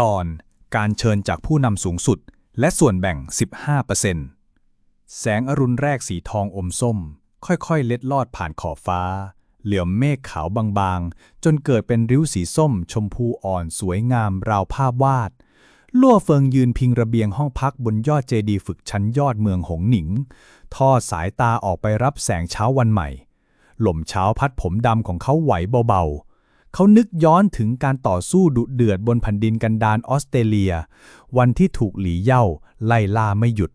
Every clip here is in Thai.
ตอนการเชิญจากผู้นำสูงสุด และส่วนแบ่ง 15%แสงอรุณแรกสีทองอมส้ม ค่อยๆ เล็ดลอดผ่านขอบฟ้า เหลื่อมเมฆขาวบางๆ จนเกิดเป็นริ้วสีส้ม ชมพูอ่อนสวยงามราวภาพวาดล่วเฟิงยืนพิงระเบียงห้องพักบนยอดเจดีฝึกชั้นยอดเมืองหงหนิง ทอดสายตาออกไปรับแสงเช้าวันใหม่ หล่มเช้าพัดผมดำของเขาไหวเบาๆ เขานึกย้อนถึงการต่อสู้ดุเดือดบนแผ่นดินกันดารออสเตรเลีย วันที่ถูกหลีเย่าไล่ล่าไม่หยุด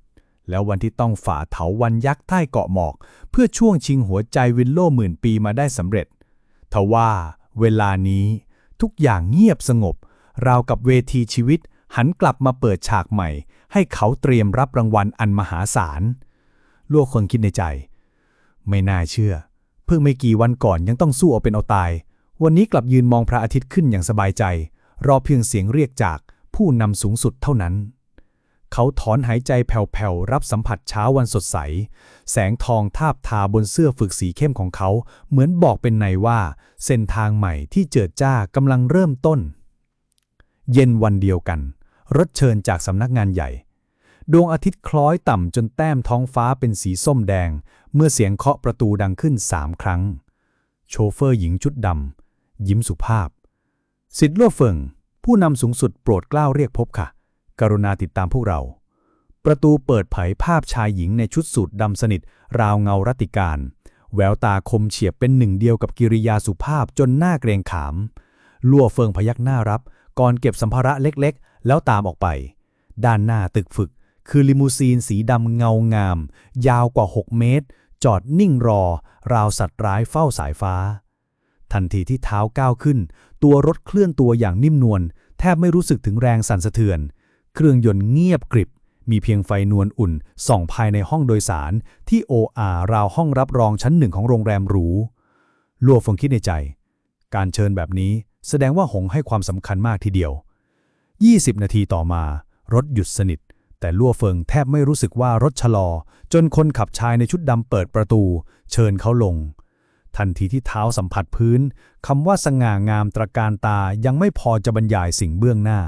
แล้ววันที่ต้องฝ่าเถาวันยักษ์ใต้เกาะหมอก เพื่อช่วงชิงหัวใจวินโลหมื่นปีมาได้สำเร็จทว่าเวลานี้ทุกอย่างเงียบสงบ ราวกับเวทีชีวิตหันกลับมาเปิดฉากใหม่ ให้เขาเตรียมรับรางวัลอันมหาศาลลัวคนคิดในใจ ไม่น่าเชื่อ เพิ่งไม่กี่วันก่อนยังต้องสู้เอาเป็นเอาตาย วันนี้กลับยืนมองพระอาทิตย์ขึ้นอย่างสบายใจ รอเพียงเสียงเรียกจากผู้นำสูงสุดเท่านั้น เขาถอนหายใจแผ่วๆ รับสัมผัสเช้าวันสดใส แสงทองทาบทาบนเสื้อฝึกสีเข้มของเขา เหมือนบอกเป็นในว่า เส้นทางใหม่ที่เจิดจ้ากำลังเริ่มต้น เย็นวันเดียวกัน รถเชิญจากสำนักงานใหญ่ ดวงอาทิตย์คล้อยต่ำจนแต้มท้องฟ้าเป็นสีส้มแดง เมื่อเสียงเคาะประตูดังขึ้นสามครั้ง โชเฟอร์หญิงชุดดำ ยิ้มสุภาพ สิทธิ์ล่วเฟิง ผู้นำสูงสุดโปรดเกล้าเรียกพบค่ะ กรุณาติดตามพวกเรา ประตูเปิดเผยภาพชายหญิงในชุดสูทดำสนิท ราวเงารัติการ แววตาคมเฉียบเป็นหนึ่งเดียวกับกิริยาสุภาพจนหน้าเกรงขาม ล่วเฟิงพยักหน้ารับ ก่อนเก็บสัมภาระเล็กๆ แล้วตามออกไป ด้านหน้าตึกฝึก คือลิมูซีนสีดำเงางาม ยาวกว่า 6 เมตร จอดนิ่งรอ ราวสัตว์ร้ายเฝ้าสายฟ้า ทันทีที่เท้าก้าวขึ้น ตัวรถเคลื่อนตัวอย่างนิ่มนวลแทบไม่รู้สึกถึงแรงสั่นสะเทือน เครื่องยนต์เงียบกริบ มีเพียงไฟนวลอุ่นส่องภายในห้องโดยสาร ที่โออาราวห้องรับรองชั้นหนึ่งของโรงแรมหรูลัวฟงคิดในใจ การเชิญแบบนี้แสดงว่าหงให้ความสำคัญมากทีเดียว 20 นาทีต่อมา รถหยุดสนิท แต่ลั่วเฟิงแทบไม่รู้สึกว่ารถชะลอ จนคนขับชายในชุดดำเปิดประตู เชิญเขาลง ทันทีที่เท้าสัมผัสพื้นคำว่าสง่างามตระการตายังไม่พอจะบรรยายสิ่งเบื้องหน้า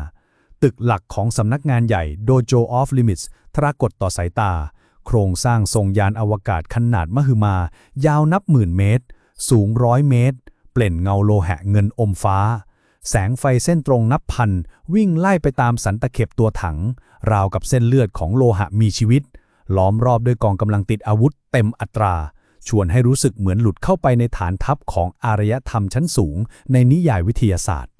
ตึกหลักของสำนักงานใหญ่ Dojo of Limits ทรากฏต่อสายตา โครงสร้างทรงยานอวกาศขนาดมหึมา ยาวนับหมื่นเมตร สูงร้อยเมตร เปล่นเงาโลหะเงินอมฟ้า แสงไฟเส้นตรงนับพัน วิ่งไล่ไปตามสันตะเข็บตัวถัง ราวกับเส้นเลือดของโลหะมีชีวิต ล้อมรอบด้วยกองกำลังติดอาวุธเต็มอัตรา ชวนให้รู้สึกเหมือนหลุดเข้าไปในฐานทัพของอารยธรรมชั้นสูง ในนิยายวิทยาศาสตร์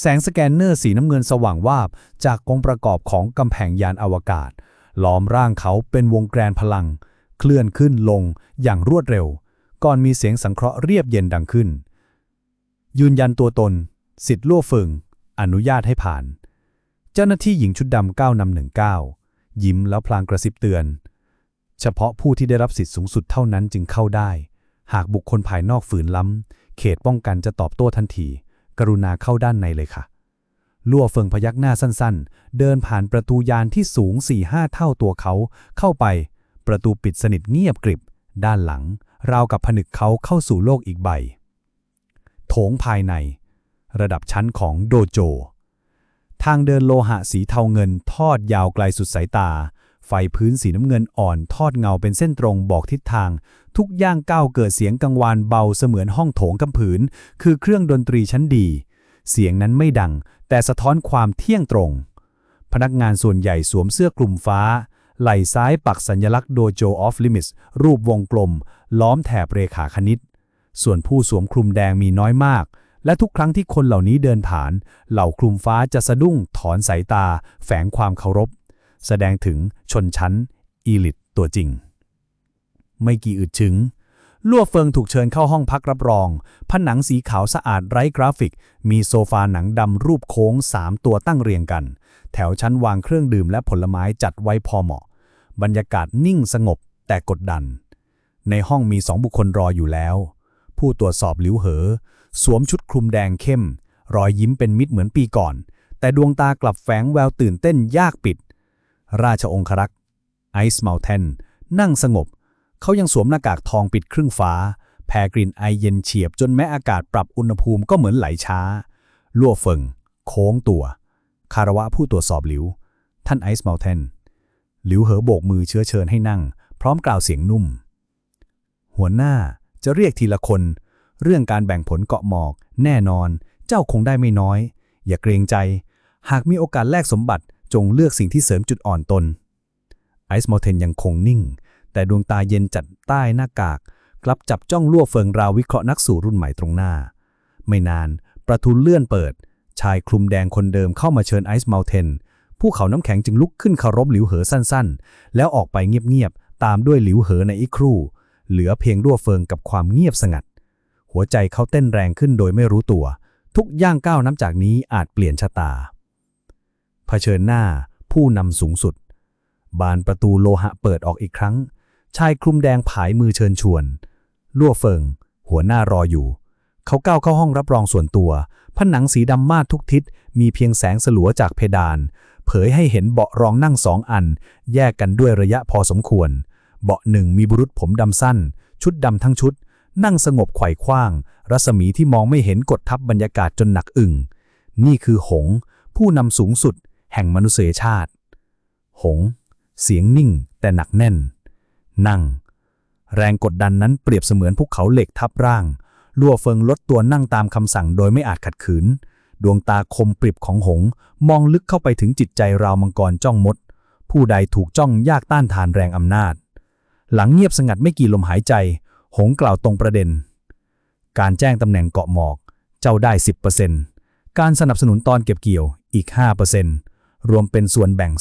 แสงสแกนเนอร์สีน้ำเงินสว่างวาบ จากกองประกอบของกำแพงยานอวกาศ ล้อมร่างเขาเป็นวงแกรนพลัง เคลื่อนขึ้นลงอย่างรวดเร็ว ก่อนมีเสียงสังเคราะห์เรียบเย็นดังขึ้น ยืนยันตัวตน สิทธิ์ล่วเฟิงอนุญาตให้ผ่าน เจ้าหน้าที่หญิงชุดดำก้าวนำหนึ่งก้าวยิ้มแล้วพลางกระซิบเตือน เฉพาะผู้ที่ได้รับสิทธิสูงสุดเท่านั้นจึงเข้าได้ หากบุคคลภายนอกฝืนล้ำ เขตป้องกันจะตอบโต้ทันที กรุณาเข้าด้านในเลยค่ะ ลั่วเฟิงพยักหน้าสั้นๆ เดินผ่านประตูยานที่สูง4-5เท่าตัวเขา เข้าไป ประตูปิดสนิทเงียบกริบ ด้านหลัง ราวกับผนึกเขาเข้าสู่โลกอีกใบ โถงภายใน ระดับชั้นของโดโจ ทางเดินโลหะสีเทาเงินทอดยาวไกลสุดสายตา ไฟพื้นสีน้ำเงินอ่อนทอดเงาเป็นเส้นตรงบอกทิศทาง ทุกย่างก้าวเกิดเสียงกังวานเบาเสมือนห้องโถงกำผืน คือเครื่องดนตรีชั้นดี เสียงนั้นไม่ดัง แต่สะท้อนความเที่ยงตรง พนักงานส่วนใหญ่สวมเสื้อกลุ่มฟ้า ไหล่ซ้ายปักสัญลักษณ์ Dojo of Limits รูปวงกลม ล้อมแถบเรขาคณิต ส่วนผู้สวมคลุมแดงมีน้อยมากและทุกครั้งที่คนเหล่านี้เดินผ่าน เหล่าคลุมฟ้าจะสะดุ้งถอนสายตา แฝงความเคารพ แสดงถึงชนชั้นอีลิตตัวจริง ไม่กี่อึดถึงลั่วเฟิงถูกเชิญเข้าห้องพักรับรอง ผนังสีขาวสะอาดไร้กราฟิก มีโซฟาหนังดำรูปโค้งสามตัวตั้งเรียงกัน แถวชั้นวางเครื่องดื่มและผลไม้จัดไว้พอเหมาะ บรรยากาศนิ่งสงบแต่กดดัน ในห้องมีสองบุคคลรออยู่แล้ว ผู้ตรวจสอบหลิวเหอ สวมชุดคลุมแดงเข้ม รอยยิ้มเป็นมิตรเหมือนปีก่อน แต่ดวงตากลับแฝงแววตื่นเต้นยากปิด ราชองครักษ์ไอซ์เมลเทนนั่งสงบ เขายังสวมหน้ากากทองปิดครึ่งฟ้า แผ่กลิ่นไอเย็นเฉียบจนแม้อากาศปรับอุณหภูมิก็เหมือนไหลช้า ลั่วเฟิง โค้งตัว คารวะผู้ตรวจสอบหลิว ท่านไอซ์เมลเทนหลิวเหอโบกมือเชื้อเชิญให้นั่ง พร้อมกล่าวเสียงนุ่ม หัวหน้าจะเรียกทีละคน เรื่องการแบ่งผลเกาะหมอก แน่นอน เจ้าคงได้ไม่น้อย อย่าเกรงใจ หากมีโอกาสแลกสมบัติ จงเลือกสิ่งที่เสริมจุดอ่อนตนไอซ์มอลเทนยังคงนิ่ง แต่ดวงตาเย็นจัดใต้หน้ากาก กลับจับจ้องลั่วเฟิงราววิเคราะห์นักสู่รุ่นใหม่ตรงหน้า ไม่นานประตูเลื่อนเปิด ชายคลุมแดงคนเดิมเข้ามาเชิญไอซ์ม t ลเทนภูเขาน้ำแข็งจึงลุกขึ้นเคารพหลิวเหอสั้นๆ แล้วออกไปเงียบๆ ตามด้วยหลิวเหอในอีกครู่ เหลือเพียงรั่วเฟิงกับความเงียบสงัด หัวใจเขาเต้นแรงขึ้นโดยไม่รู้ตัว ทุกย่างก้าวน้ำจากนี้อาจเปลี่ยนชะตา เผชิญหน้าผู้นำสูงสุด บานประตูโลหะเปิดออกอีกครั้ง ชายคลุมแดงผายมือเชิญชวน ลั่วเฟิง หัวหน้ารออยู่ เขาก้าวเข้าห้องรับรองส่วนตัว ผนังสีดำมาดทุกทิศ มีเพียงแสงสลัวจากเพดาน เผยให้เห็นเบาะรองนั่งสองอัน แยกกันด้วยระยะพอสมควร เบาะหนึ่งมีบุรุษผมดำสั้น ชุดดำทั้งชุด นั่งสงบไขว่คว้าง รัศมีที่มองไม่เห็นกดทับบรรยากาศจนหนักอึ่งนี่คือหง ผู้นำสูงสุด แห่งมนุษยชาติ หง เสียงนิ่งแต่หนักแน่น นั่ง แรงกดดันนั้นเปรียบเสมือนภูเขาเหล็กทับร่าง ลั่วเฟิงลดตัวนั่งตามคำสั่งโดยไม่อาจขัดขืน ดวงตาคมปริบของหง มองลึกเข้าไปถึงจิตใจราวมังกรจ้องมด ผู้ใดถูกจ้องยากต้านทานแรงอำนาจ หลังเงียบสงัดไม่กี่ลมหายใจ หงกล่าวตรงประเด็น การแจ้งตำแหน่งเกาะหมอก เจ้าได้10%การสนับสนุนตอนเก็บเกี่ยวอีก 5% รวมเป็นส่วนแบ่ง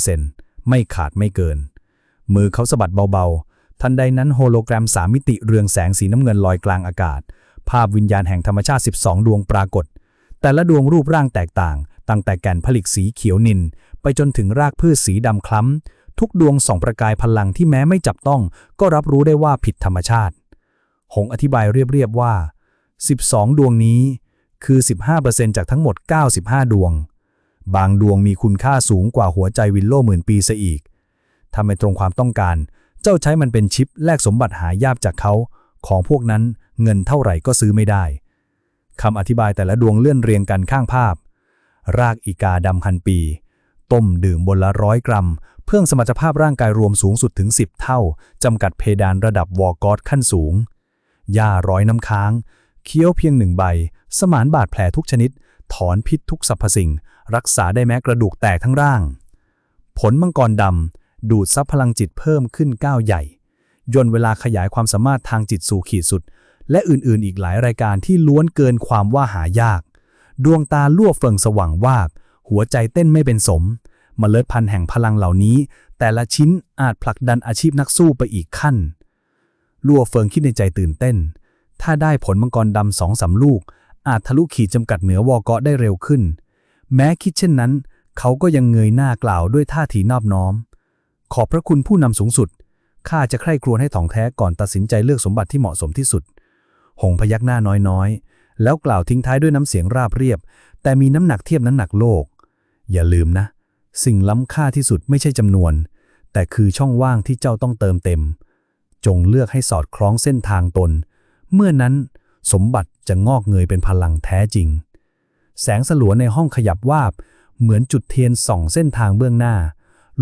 15%ไม่ขาดไม่เกิน มือเขาสะบัดเบาๆ ทันใดนั้นโฮโลแกรมสามมิติเรืองแสงสีน้ำเงินลอยกลางอากาศ ภาพวิญญาณแห่งธรรมชาติ 12 ดวงปรากฏ แต่ละดวงรูปร่างแตกต่าง ตั้งแต่แก่นผลิกสีเขียวนิน ไปจนถึงรากพืชสีดำคล้ำ ทุกดวงส่องประกายพลังที่แม้ไม่จับต้อง ก็รับรู้ได้ว่าผิดธรรมชาติ หงอธิบายเรียบๆว่า 12 ดวงนี้คือ 15%จากทั้งหมด 95 ดวง บางดวงมีคุณค่าสูงกว่าหัวใจวินโลหมื่นปีซะอีกถ้าไม่ตรงความต้องการ เจ้าใช้มันเป็นชิปแลกสมบัติหายากจากเขา ของพวกนั้นเงินเท่าไหร่ก็ซื้อไม่ได้คำอธิบายแต่ละดวงเลื่อนเรียงกันข้างภาพ รากอีกาดำพันปี ต้มดื่มบนละร้อยกรัม เพื่อสมรรถภาพร่างกายรวมสูงสุดถึง 10 เท่าจำกัดเพดานระดับวอร์กอสขั้นสูงหญ้าร้อยน้ำค้าง เคี้ยวเพียงหนึ่งใบ สมานบาดแผลทุกชนิด ถอนพิษทุกสรรพสิ่ง รักษาได้แม้กระดูกแตกทั้งร่าง ผลมังกรดำดูดซับพลังจิตเพิ่มขึ้นก้าวใหญ่ย่นเวลาขยายความสามารถทางจิตสู่ขีดสุด และอื่นๆ อีกหลายรายการที่ล้วนเกินความว่าหายาก ดวงตาลั่วเฟิงสว่างวาบหัวใจเต้นไม่เป็นสมมเมล็ดพันธุ์แห่งพลังเหล่านี้ แต่ละชิ้นอาจผลักดันอาชีพนักสู้ไปอีกขั้นลั่วเฟิงคิดในใจตื่นเต้น ถ้าได้ผลมังกรดำสองสามลูก อาจทะลุขีดจำกัดเหนือวอเกาะได้เร็วขึ้น แม้คิดเช่นนั้น เขาก็ยังเงยหน้ากล่าวด้วยท่าทีนอบน้อม ขอบพระคุณผู้นำสูงสุด ข้าจะใคร่ครวญให้ถ่องแท้ก่อนตัดสินใจเลือกสมบัติที่เหมาะสมที่สุด หงพยักหน้าน้อยๆ แล้วกล่าวทิ้งท้ายด้วยน้ำเสียงราบเรียบ แต่มีน้ำหนักเทียบน้ำหนักโลก อย่าลืมนะ สิ่งล้ำค่าที่สุดไม่ใช่จำนวน แต่คือช่องว่างที่เจ้าต้องเติมเต็ม จงเลือกให้สอดคล้องเส้นทางตน เมื่อนั้นสมบัติจะงอกเงยเป็นพลังแท้จริง แสงสลัวในห้องขยับวาบ เหมือนจุดเทียนส่องเส้นทางเบื้องหน้า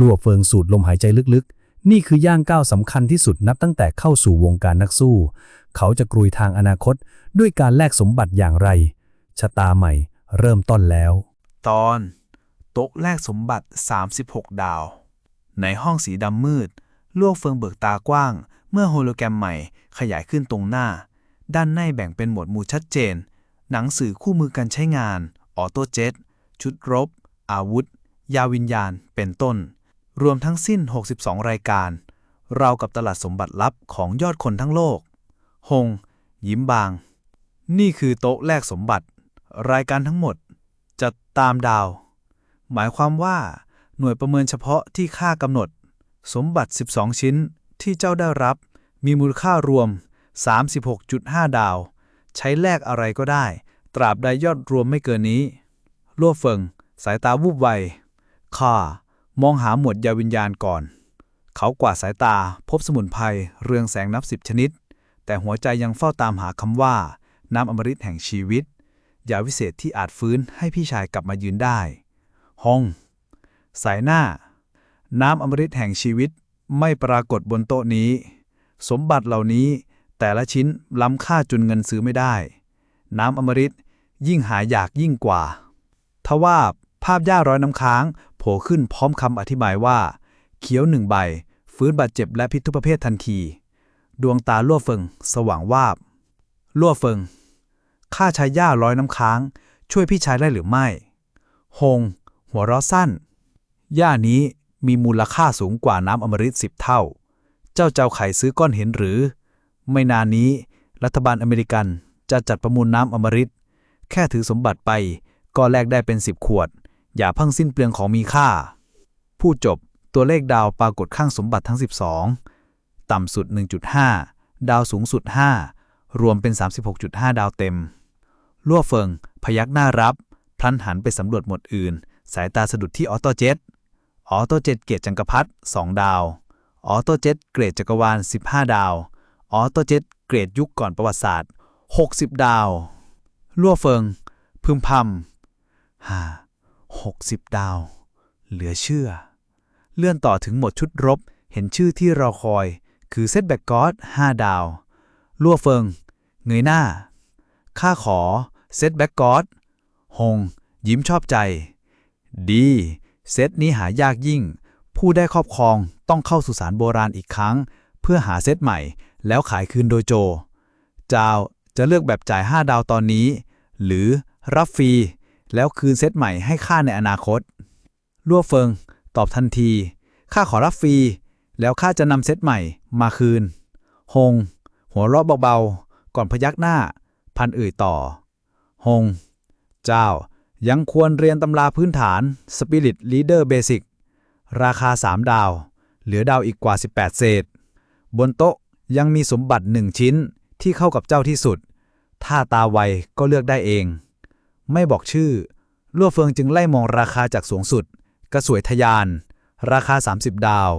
ลัวเฟิงสูดลมหายใจลึกๆ นี่คือย่างก้าวสำคัญที่สุดนับตั้งแต่เข้าสู่วงการนักสู้ เขาจะกรุยทางอนาคตด้วยการแลกสมบัติอย่างไร ชะตาใหม่เริ่มต้นแล้ว ตอนโต๊ะแลกสมบัติ 36 ดาว ในห้องสีดำมืดล่วเฟิงเบิกตากว้าง เมื่อโฮโลแกรมใหม่ขยายขึ้นตรงหน้า ด้านในแบ่งเป็นหมวดหมู่ชัดเจน หนังสือคู่มือการใช้งาน ออโต้เจ็ต ชุดรบ อาวุธ ยาวิญญาณ เป็นต้น รวมทั้งสิ้น 62 รายการ เรากับตลาดสมบัติลับของยอดคนทั้งโลก หง ยิ้มบาง นี่คือโต๊ะแลกสมบัติ รายการทั้งหมดจะตามดาว หมายความว่า หน่วยประเมินเฉพาะที่ค่ากำหนด สมบัติ 12 ชิ้นที่เจ้าได้รับ มีมูลค่ารวม 36.5 ดาว ใช้แลกอะไรก็ได้ ตราบใดยอดรวมไม่เกินนี้ลั่วเฟิง สายตาวูบไวข้ามองหาหมวดยาวิญญาณก่อน เขากวาดสายตาพบสมุนไพรเรืองแสงนับสิบชนิด แต่หัวใจยังเฝ้าตามหาคำว่า น้ำอมฤตแห่งชีวิต ยาวิเศษที่อาจฟื้นให้พี่ชายกลับมายืนได้ฮงสายหน้า น้ำอมฤตแห่งชีวิตไม่ปรากฏบนโต๊ะนี้ สมบัติเหล่านี้แต่ละชิ้นล้ำค่าจนเงินซื้อไม่ได้ น้ำอมฤต ยิ่งหายากยิ่งกว่า ทว่าภาพย่าร้อยน้ำค้าง โผล่ขึ้นพร้อมคำอธิบายว่า เขียวหนึ่งใบ ฟื้นบาดเจ็บและพิษทุพเพศทันที ดวงตาลั่วเฟิง สว่างวาบ ลั่วเฟิงข้าใช้ย่าร้อยน้ำค้าง ช่วยพี่ชายได้หรือไม่ฮงหัวเราะสั้น ย่านี้มีมูลค่าสูงกว่าน้ำอมฤตสิบเท่า เจ้าเจ้าไข่ซื้อก้อนเห็นหรือ ไม่นานนี้ รัฐบาลอเมริกันจะจัดประมูลน้ำอมฤต แค่ถือสมบัติไป ก็แลกได้เป็นสิบขวด อย่าพิ่งสิ้นเปลืองของมีค่าผู้จบตัวเลขดาวปรากฏข้างสมบัติทั้ง 12 ต่ำสุด 1.5 ดาวสูงสุด 5 รวมเป็น 36.5 ดาวเต็ม ลั่วเฟิง พยักหน้ารับ พลันหันไปสำรวจหมดอื่น สายตาสะดุดที่ออโตเจ็ตออโตเจ็ตเกรดจังกรพัด2ดาว ออโตเจ็ตเกรดจักรวาล 15 ดาว ออโตเจ็ตเกรดยุคก่อนประวัติศาสตร์ 60 ดาว ลั่วเฟิง พึมพำฮ่า60ดาว เหลือเชื่อ เลื่อนต่อถึงหมดชุดรบ เห็นชื่อที่เรอคอย คือเซตแบ็กกอด5ดาว ลั่วเฟิง เงยหน้า ข้าขอ เซตแบ็กกอดฮงยิ้มชอบใจ ดี เซตนี้หายากยิ่ง ผู้ได้ครอบครองต้องเข้าสุสานโบราณอีกครั้ง เพื่อหาเซตใหม่ แล้วขายคืนโดยโจ เจ้า จะเลือกแบบจ่าย 5 ดาวตอนนี้ หรือรับฟรี แล้วคืนเซตใหม่ให้ค่าในอนาคตลั่วเฟิง ตอบทันทีข้าขอรับฟรี แล้วข้าจะนำเซตใหม่มาคืนฮงหัวเราะเบาๆ ก่อนพยักหน้า พันเอ่ยต่อฮงเจ้า ยังควรเรียนตำราพื้นฐาน Spirit Leader Basic ราคา 3 ดาว เหลือดาวอีกกว่า 18 เศษ บนโต๊ะยังมีสมบัติหนึ่งชิ้น ที่เข้ากับเจ้าที่สุด ถ้าตาไวก็เลือกได้เอง ไม่บอกชื่อ ลั่วเฟิงจึงไล่มองราคาจากสูงสุด กระสวยทะยาน ราคา 30 ดาว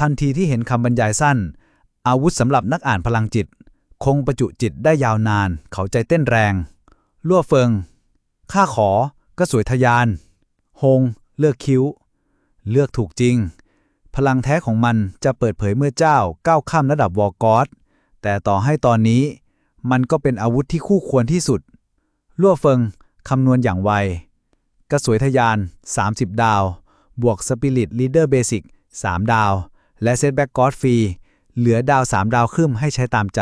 ทันทีที่เห็นคำบรรยายสั้น อาวุธสำหรับนักอ่านพลังจิต คงประจุจิตได้ยาวนาน เขาใจเต้นแรง ลั่วเฟิงข้าขอก็สวยทะยานฮงเลือกคิ้ว เลือกถูกจริง พลังแท้ของมันจะเปิดเผยเมื่อเจ้าก้าวข้ามระดับวอร์กอส แต่ต่อให้ตอนนี้มันก็เป็นอาวุธที่คู่ควรที่สุด ลั่วเฟิง คำนวณอย่างไว กระสวยทะยาน 30 ดาว บวกสปิริตลีดเดอร์เบสิก3ดาว และเซตแบ็กกอดฟรี เหลือดาว 3 ดาวครึ่มให้ใช้ตามใจ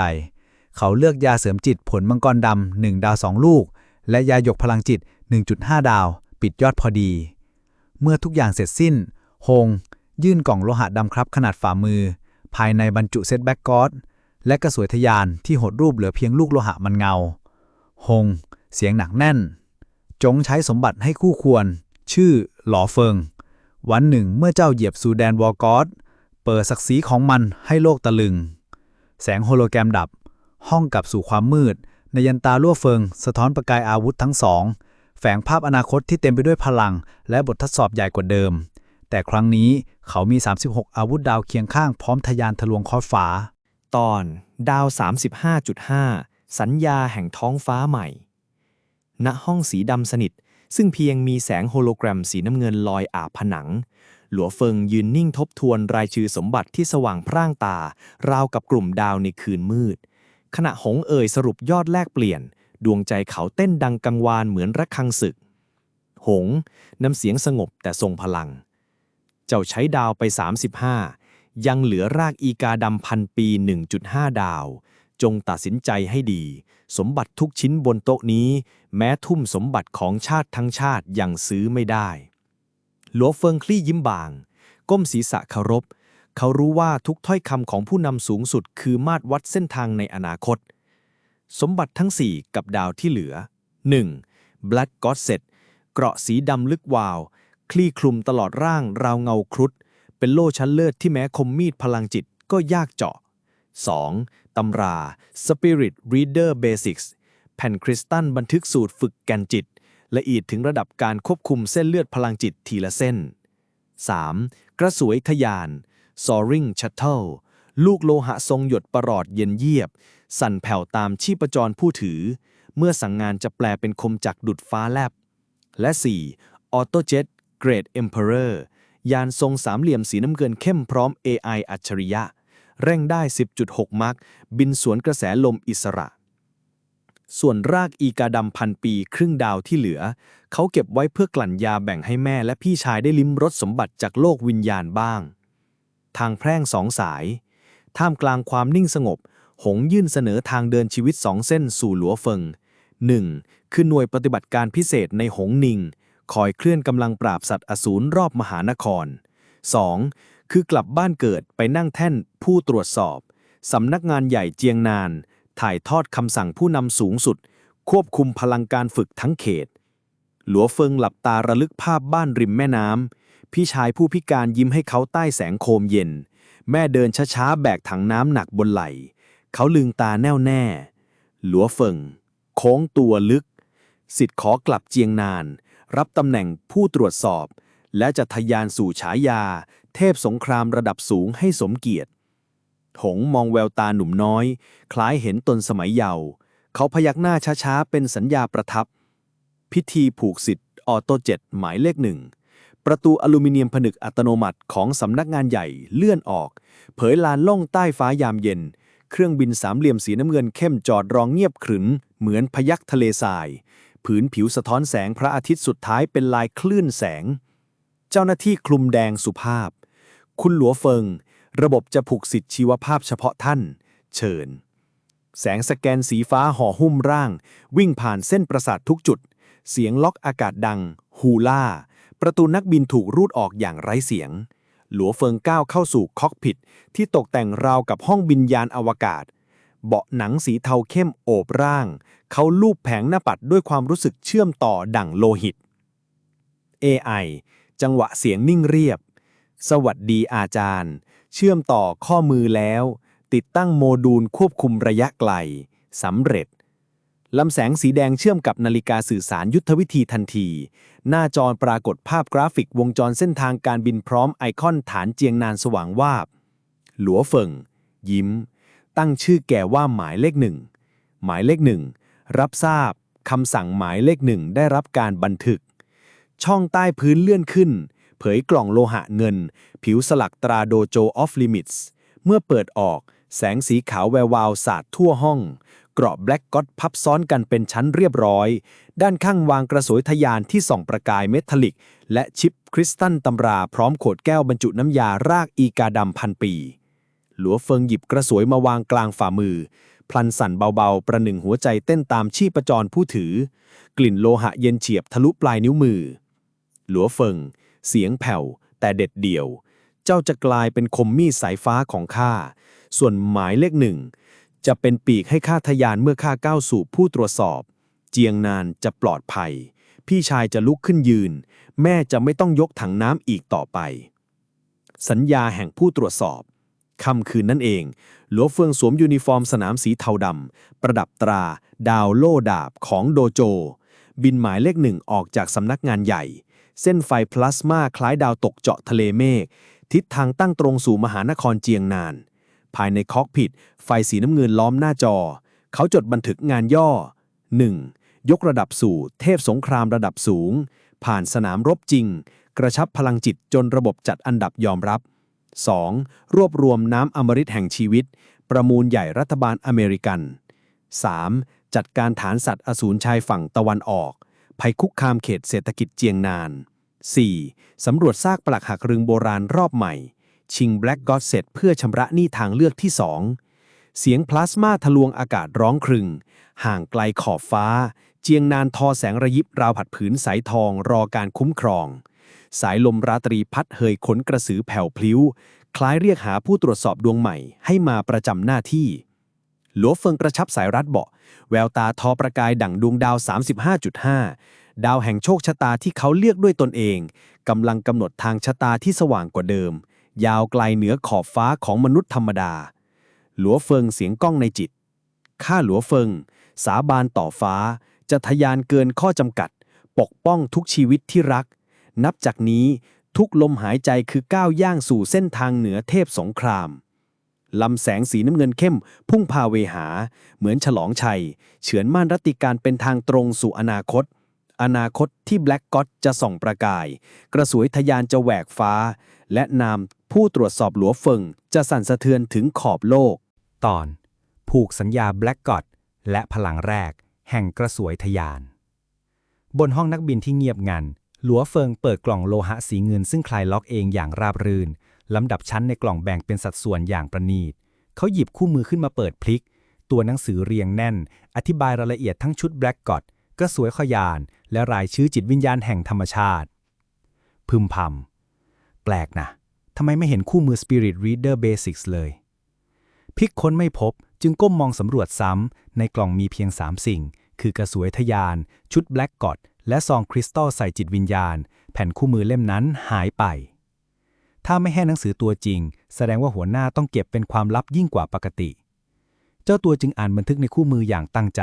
เขาเลือกยาเสริมจิตผลมังกรดำ1ดาว 2 ลูก และยาหยกพลังจิต 1.5 ดาว ปิดยอดพอดี เมื่อทุกอย่างเสร็จสิ้นฮง ยื่นกล่องโลหะดำครับขนาดฝ่ามือ ภายในบรรจุเซตแบ็กกอด และกระสวยทะยานที่หดรูปเหลือเพียงลูกโลหะมันเงาฮงเสียงหนักแน่น จงใช้สมบัติให้คู่ควร ชื่อหลอเฟิง วันหนึ่งเมื่อเจ้าเหยียบซูแดนวอร์กอสเปิดศักดิ์ศรีของมันให้โลกตะลึง แสงโฮโลแกรมดับ ห้องกลับสู่ความมืด ในยันตาลั่วเฟิง สะท้อนประกายอาวุธทั้งสอง แฝงภาพอนาคตที่เต็มไปด้วยพลัง และบททดสอบใหญ่กว่าเดิม แต่ครั้งนี้เขามี 36 อาวุธดาวเคียงข้างพร้อมทะยานทะลวงคอฟ้า ตอนดาว 35.5 สัญญาแห่งท้องฟ้าใหม่ ณ ห้องสีดำสนิท ซึ่งเพียงมีแสงโฮโลแกรมสีน้ำเงินลอยอาบผนัง หลัวเฟิงยืนนิ่งทบทวนรายชื่อสมบัติที่สว่างพร่างตา ราวกับกลุ่มดาวในคืนมืด ขณะหงเอ่ยสรุปยอดแลกเปลี่ยน ดวงใจเขาเต้นดังกังวานเหมือนระฆังศึก หง น้ำเสียงสงบแต่ทรงพลัง เจ้าใช้ดาวไป 35 ยังเหลือรากอีกาดำพันปี 1.5 ดาว จงตัดสินใจให้ดี สมบัติทุกชิ้นบนโต๊ะนี้ แม้ทุ่มสมบัติของชาติทั้งชาติยังซื้อไม่ได้หลัวเฟิงคลี่ยิ้มบาง ก้มศีรษะเคารพ เขารู้ว่าทุกถ้อยคำของผู้นำสูงสุดคือมาตรวัดเส้นทางในอนาคต สมบัติทั้ง 4 กับดาวที่เหลือ 1. Blood g o d s e t เกราะสีดำลึกวาว คลี่คลุมตลอดร่างราวเงาครุฑ เป็นโล่ชั้นเลิศที่แม้คมมีดพลังจิตก็ยากเจาะ 2. ตำรา Spirit Reader Basics แผ่นคริสตัลบันทึกสูตรฝึกแกนจิต ละเอียดถึงระดับการควบคุมเส้นเลือดพลังจิตทีละเส้น 3. กระสวยทะยาน Soaring Shuttle ลูกโลหะทรงหยดประหลอดเย็นเยียบ สั่นแผ่วตามชีพจรผู้ถือ เมื่อสั่งงานจะแปลเป็นคมจักรดุดฟ้าแลบ และ 4. ออโตเจ็ต Great Emperor ยานทรงสามเหลี่ยมสีน้ำเงินเข้มพร้อม AI อัจฉริยะ เร่งได้ 10.6 มัก บินสวนกระแสลมอิสระ ส่วนรากอีกาดำพันปีครึ่งดาวที่เหลือ เขาเก็บไว้เพื่อกลั่นยาแบ่งให้แม่และพี่ชายได้ลิ้มรสสมบัติจากโลกวิญญาณบ้าง ทางแพร่งสองสาย ท่ามกลางความนิ่งสงบ หงยื่นเสนอทางเดินชีวิตสองเส้นสู่หลัวเฟิง 1. คือหน่วยปฏิบัติการพิเศษในหงนิง คอยเคลื่อนกำลังปราบสัตว์อสูรรอบมหานคร 2. คือกลับบ้านเกิดไปนั่งแท่นผู้ตรวจสอบสำนักงานใหญ่เจียงนาน ถ่ายทอดคำสั่งผู้นำสูงสุด ควบคุมพลังการฝึกทั้งเขต หลัวเฟิงหลับตาระลึกภาพบ้านริมแม่น้ำพี่ชายผู้พิการยิ้มให้เขาใต้แสงโคมเย็น แม่เดินช้าๆแบกถังน้ำหนักบนไหล่เขาลืงตาแน่วแน่ หลัวเฟิง โค้งตัวลึก สิทธิ์ขอกลับเจียงนาน รับตำแหน่งผู้ตรวจสอบ และจะทยานสู่ฉายา เทพสงครามระดับสูงให้สมเกียรติ หงมองแววตาหนุ่มน้อย คล้ายเห็นตนสมัยเยาว์เขาพยักหน้าช้าๆ เป็นสัญญาประทับ พิธีผูกสิทธิ์ออโตเจ็ดหมายเลขหนึ่งประตูอลูมิเนียมผนึกอัตโนมัติของสำนักงานใหญ่เลื่อนออก เผยลานล่องใต้ฟ้ายามเย็น เครื่องบินสามเหลี่ยมสีน้ำเงินเข้มจอดรองเงียบขรึนเหมือนพยักทะเลทราย ผืนผิวสะท้อนแสงพระอาทิตย์สุดท้ายเป็นลายคลื่นแสง เจ้าหน้าที่คลุมแดงสุภาพ คุณหลัวเฟิง ระบบจะผูกสิทธิ์ชีวภาพเฉพาะท่าน เชิญ แสงสแกนสีฟ้าห่อหุ้มร่าง วิ่งผ่านเส้นประสาททุกจุด เสียงล็อกอากาศดัง ฮูล่า ประตูนักบินถูกรูดออกอย่างไร้เสียง หลัวเฟิงก้าวเข้าสู่คอกพิทที่ตกแต่งราวกับห้องบินยานอวกาศ เบาะหนังสีเทาเข้มโอบร่าง เขาลูบแผงหน้าปัดด้วยความรู้สึกเชื่อมต่อดั่งโลหิต AI จังหวะเสียงนิ่งเรียบ สวัสดีอาจารย์ เชื่อมต่อข้อมือแล้ว ติดตั้งโมดูลควบคุมระยะไกลสำเร็จลำแสงสีแดงเชื่อมกับนาฬิกาสื่อสารยุทธวิธีทันที หน้าจอปรากฏภาพกราฟิกวงจรเส้นทางการบินพร้อมไอคอนฐานเจียงนานสว่างวาบ หลัวเฟิงยิ้ม ตั้งชื่อแก่ว่าหมายเลขหนึ่งหมายเลขหนึ่งรับทราบคำสั่งหมายเลขหนึ่งได้รับการบันทึก ช่องใต้พื้นเลื่อนขึ้น เผยกล่องโลหะเงิน ผิวสลักตราโดโจออฟลิมิตส์เมื่อเปิดออกแสงสีขาวแวววาวสาดทั่วห้อง เกราะแบล็กก็อตพับซ้อนกันเป็นชั้นเรียบร้อย ด้านข้างวางกระสวยทะยานที่ส่องประกายเมทัลลิก และชิปคริสตัลตำราพร้อมโขดแก้วบรรจุน้ำยารากอีกาดำพันปี หลัวเฟิงหยิบกระสวยมาวางกลางฝ่ามือ พลันสั่นเบาๆ ประหนึ่งหัวใจเต้นตามชีพจรผู้ถือ กลิ่นโลหะเย็นเฉียบทะลุปลายนิ้วมือ หลัวเฟิง เสียงแผ่ว แต่เด็ดเดี่ยว เจ้าจะกลายเป็นคมมีดสายฟ้าของข้า ส่วนหมายเลขหนึ่ง จะเป็นปีกให้ข้าทะยานเมื่อข้าก้าวสู่ผู้ตรวจสอบ เจียงนานจะปลอดภัย พี่ชายจะลุกขึ้นยืน แม่จะไม่ต้องยกถังน้ำอีกต่อไป สัญญาแห่งผู้ตรวจสอบ ค่ำคืนนั่นเอง หลัวเฟืองสวมยูนิฟอร์มสนามสีเทาดำ ประดับตรา ดาวโล่ดาบของโดโจ บินหมายเลขหนึ่งออกจากสำนักงานใหญ่ เส้นไฟพลาสมาคล้ายดาวตกเจาะทะเลเมฆ ทิศทางตั้งตรงสู่มหานครเจียงนาน ภายในคอกพิทไฟสีน้ำเงินล้อมหน้าจอ เขาจดบันทึกงานย่อ 1. ยกระดับสู่เทพสงครามระดับสูง ผ่านสนามรบจริง กระชับพลังจิตจนระบบจัดอันดับยอมรับ 2. รวบรวมน้ำอมฤตแห่งชีวิต ประมูลใหญ่รัฐบาลอเมริกัน 3. จัดการฐานสัตว์อสูรชายฝั่งตะวันออก ภัยคุกคามเขตเศรษฐกิจเจียงนาน 4. สำรวจซากปลักหักรึงโบราณรอบใหม่ ชิงแบล็กก็อดเสร็จเพื่อชำระหนี้ทางเลือกที่ 2 เสียงพลาสมาทะลวงอากาศร้องครึง ห่างไกลขอบฟ้า เจียงนานทอแสงระยิบราวผัดผืนสายทองรอการคุ้มครอง สายลมราตรีพัดเฮยขนกระสือแผ่วพลิ้ว คล้ายเรียกหาผู้ตรวจสอบดวงใหม่ให้มาประจำหน้าที่หลัวเฟิงกระชับสายรัดเบาะ แววตาทอประกายดั่งดวงดาว 35.5 ดาวแห่งโชคชะตาที่เขาเลือกด้วยตนเองกำลังกำหนดทางชะตาที่สว่างกว่าเดิม ยาวไกลเหนือขอบฟ้าของมนุษย์ธรรมดา หลัวเฟิงเสียงก้องในจิต ข้าหลัวเฟิง สาบานต่อฟ้า จะทะยานเกินข้อจำกัด ปกป้องทุกชีวิตที่รัก นับจากนี้ทุกลมหายใจคือก้าวย่างสู่เส้นทางเหนือเทพสงคราม ลำแสงสีน้ำเงินเข้ม พุ่งพาเวหา เหมือนฉลองชัย เฉือนม่านรัติการเป็นทางตรงสู่อนาคต อนาคตที่แบล็กก็อตจะส่องประกาย กระสวยทะยานจะแหวกฟ้า และนามผู้ตรวจสอบหลัวเฟิงจะสั่นสะเทือนถึงขอบโลก ตอน ผูกสัญญาแบล็กกอดและพลังแรก แห่งกระสวยทะยาน บนห้องนักบินที่เงียบงัน หลัวเฟิงเปิดกล่องโลหะสีเงินซึ่งคลายล็อกเองอย่างราบรื่น ลำดับชั้นในกล่องแบ่งเป็นสัดส่วนอย่างประณีต เขาหยิบคู่มือขึ้นมาเปิดพลิก ตัวหนังสือเรียงแน่น อธิบายรายละเอียดทั้งชุดแบล็กกอดกระสวยขยาน และรายชื่อจิตวิญญาณแห่งธรรมชาติ พึมพำแปลกนะทำไมไม่เห็นคู่มือ Spirit Reader Basics เลยพลิกค้นไม่พบจึงก้มมองสำรวจซ้ำ ในกล่องมีเพียง 3 สิ่ง คือกระสวยทะยาน ชุดแบล็กกอด และซองคริสตัลใส่จิตวิญญาณ แผ่นคู่มือเล่มนั้นหายไป ถ้าไม่ให้หนังสือตัวจริง แสดงว่าหัวหน้าต้องเก็บเป็นความลับยิ่งกว่าปกติ เจ้าตัวจึงอ่านบันทึกในคู่มืออย่างตั้งใจ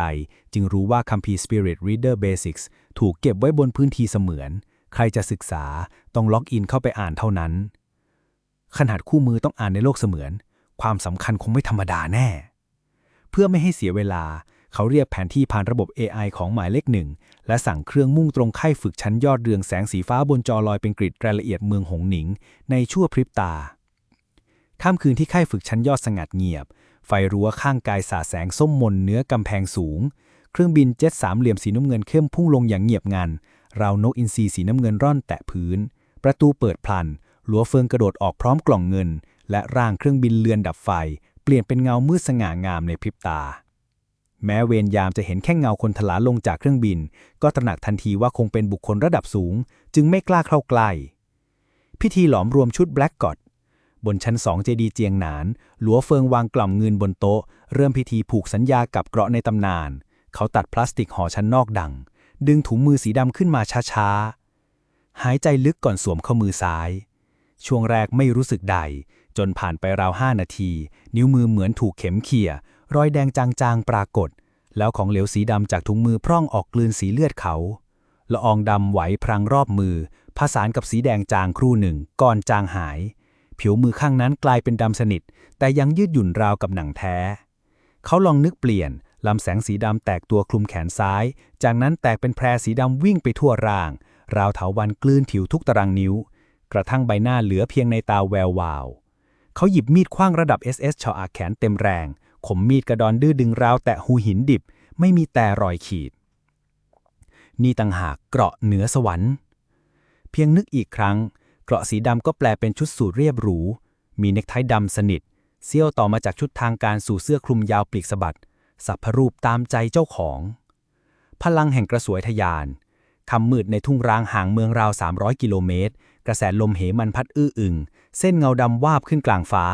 จึงรู้ว่าคัมภีร์ Spirit Reader Basics ถูกเก็บไว้บนพื้นที่เสมือน ใครจะศึกษาต้องล็อกอินเข้าไปอ่านเท่านั้น ขนาดคู่มือต้องอ่านในโลกเสมือน ความสำคัญคงไม่ธรรมดาแน่ เพื่อไม่ให้เสียเวลา เขาเรียกแผนที่ผ่านระบบ AI ของหมายเลขหนึ่งและสั่งเครื่องมุ่งตรงค่ายฝึกชั้นยอดเรืองแสงสีฟ้าบนจอลอยเป็นกริดรายละเอียดเมืองหงหนิง ในชั่วพริบตาค่ำคืนที่ค่ายฝึกชั้นยอดสงัดเงียบ ไฟรั้วข้างกายสาดแสงส้มมนเนื้อกำแพงสูง เครื่องบินเจ็ตสามเหลี่ยมสีน้ำเงินเข้มพุ่งลงอย่างเงียบงันราวนกอินทรีสีน้ำเงินร่อนแตะพื้น ประตูเปิดพลัน หลัวเฟิงกระโดดออกพร้อมกล่องเงิน และร่างเครื่องบินเลือนดับไฟ เปลี่ยนเป็นเงามืดสง่างามในพริบตา แม้เวรยามจะเห็นแค่เงาคนถลาลงจากเครื่องบิน ก็ตระหนักทันทีว่าคงเป็นบุคคลระดับสูง จึงไม่กล้าเข้าใกล้พิธีหลอมรวมชุดแบล็กกอดบนชั้นสองเจดีย์เจียงหนาน หลัวเฟิงวางกล่อมเงินบนโต๊ะ เริ่มพิธีผูกสัญญากับเกราะในตำนาน เขาตัดพลาสติกห่อชั้นนอกดัง ดึงถุงมือสีดำขึ้นมาช้าๆ หายใจลึกก่อนสวมเข้ามือซ้าย ช่วงแรกไม่รู้สึกใด จนผ่านไปราวห้านาที นิ้วมือเหมือนถูกเข็มเขี่ย รอยแดงจางๆปรากฏ แล้วของเหลวสีดำจากถุงมือพร่องออกกลืนสีเลือดเขาละอองดำไหวพรางรอบมือ ผสานกับสีแดงจางครู่หนึ่ง ก่อนจางหาย ผิวมือข้างนั้นกลายเป็นดำสนิท แต่ยังยืดหยุ่นราวกับหนังแท้ เขาลองนึกเปลี่ยนลำแสงสีดำแตกตัวคลุมแขนซ้าย จากนั้นแตกเป็นแพรสีดำวิ่งไปทั่วร่าง ราวเถาวันกลืนผิวทุกตารางนิ้ว กระทั่งใบหน้าเหลือเพียงในตาแวววาว เขาหยิบมีดคว้างระดับ SS เฉาะอาแขนเต็มแรง ขมมีดกระดอนดื้อดึงราวแตะหูหินดิบ ไม่มีแต่รอยขีด นี่ต่างหากเกราะเหนือสวรรค์ เพียงนึกอีกครั้ง เกราะสีดำก็แปลเป็นชุดสูทเรียบหรู มีเน็กไทดำสนิทเสี้ยวต่อมาจากชุดทางการสู่เสื้อคลุมยาวปลีกสะบัดสับพรูปตามใจเจ้าของ พลังแห่งกระสวยทะยานคำมืดในทุ่งร้างห่างเมืองราว 300 กิโลเมตร กระแสลมเหมันพัดอื้ออึง เส้นเงาดำวาบขึ้นกลางฟ้า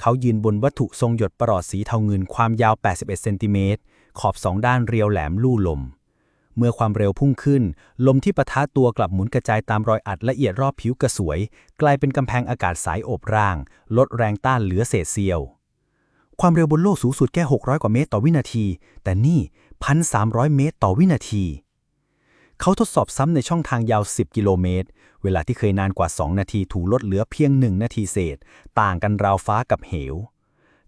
เขายืนบนวัตถุทรงหยดประหลอดสีเทาเงินความยาว 81 เซนติเมตร ขอบสองด้านเรียวแหลมลู่ลม เมื่อความเร็วพุ่งขึ้น ลมที่ปะทะตัวกลับหมุนกระจายตามรอยอัดละเอียดรอบผิวกระสวย กลายเป็นกำแพงอากาศสายโอบร่าง ลดแรงต้านเหลือเศษเสี้ยว ความเร็วบนโลกสูงสุดแค่ 600 กว่าเมตรต่อวินาที แต่นี่ 1,300 เมตรต่อวินาที เขาทดสอบซ้ำในช่องทางยาว 10 กิโลเมตร เวลาที่เคยนานกว่า 2 นาทีถูลดเหลือเพียง 1 นาทีเศษ ต่างกันราวฟ้ากับเหว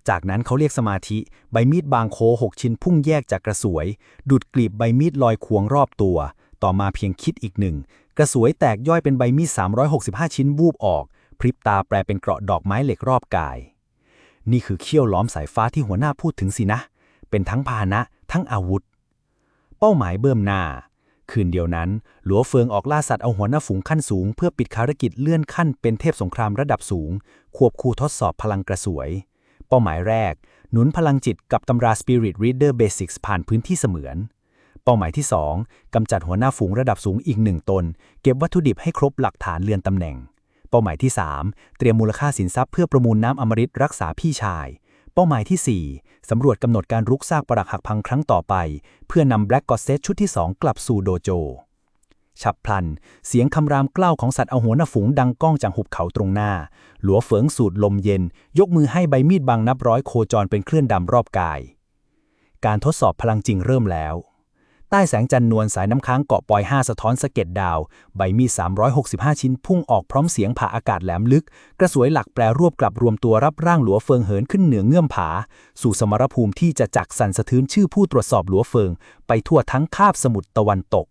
จากนั้นเขาเรียกสมาธิ ใบมีดบางโคหกชิ้นพุ่งแยกจากกระสวย ดูดกลีบใบมีดลอยควงรอบตัว ต่อมาเพียงคิดอีกหนึ่ง กระสวยแตกย่อยเป็นใบมีด 365 ชิ้นวูบออก พริบตาแปลเป็นเกราะดอกไม้เหล็กรอบกาย นี่คือเขี้ยวล้อมสายฟ้าที่หัวหน้าพูดถึงสินะ เป็นทั้งพาหนะ ทั้งอาวุธ เป้าหมายเบิ่มหน้า คืนเดียวนั้น หลัวเฟิงออกล่าสัตว์เอาหัวหน้าฝูงขั้นสูง เพื่อปิดภารกิจเลื่อนขั้นเป็นเทพสงครามระดับสูง ควบคู่ทดสอบพลังกระสวย เป้าหมายแรก หนุนพลังจิตกับตำรา Spirit Reader Basics ผ่านพื้นที่เสมือน เป้าหมายที่ 2 กำจัดหัวหน้าฝูงระดับสูงอีกหนึ่งตน เก็บวัตถุดิบให้ครบหลักฐานเลือนตำแหน่ง เป้าหมายที่ 3 เตรียมมูลค่าสินทรัพย์เพื่อประมูลน้ำอมฤตรักษาพี่ชาย เป้าหมายที่ 4 สำรวจกำหนดการรุกซากปรักหักพังครั้งต่อไป เพื่อนำแบล็กกอเซตชุดที่ 2 กลับสู่โดโจ ฉับพลัน เสียงคำรามกล้าวของสัตว์เอาหัวหน้าฝูงดังก้องจากหุบเขาตรงหน้า หลัวเฟิงสูดลมเย็น ยกมือให้ใบมีดบางนับร้อยโคจรเป็นเคลื่อนดำรอบกาย การทดสอบพลังจริงเริ่มแล้ว ใต้แสงจันนวลสายน้ำค้างเกาะปอยห้าสะท้อนสะเก็ดดาว ใบมีด 365 ชิ้นพุ่งออกพร้อมเสียงผ่าอากาศแหลมลึก กระสวยหลักแปรรวบกลับรวมตัวรับร่างหลัวเฟิงเหินขึ้นเหนือเงื่อมผา สู่สมรภูมิที่จะจักสั่นสะทือนชื่อผู้ตรวจสอบหลัวเฟิง ไปทั่วทั้งคาบสมุทรตะวันตก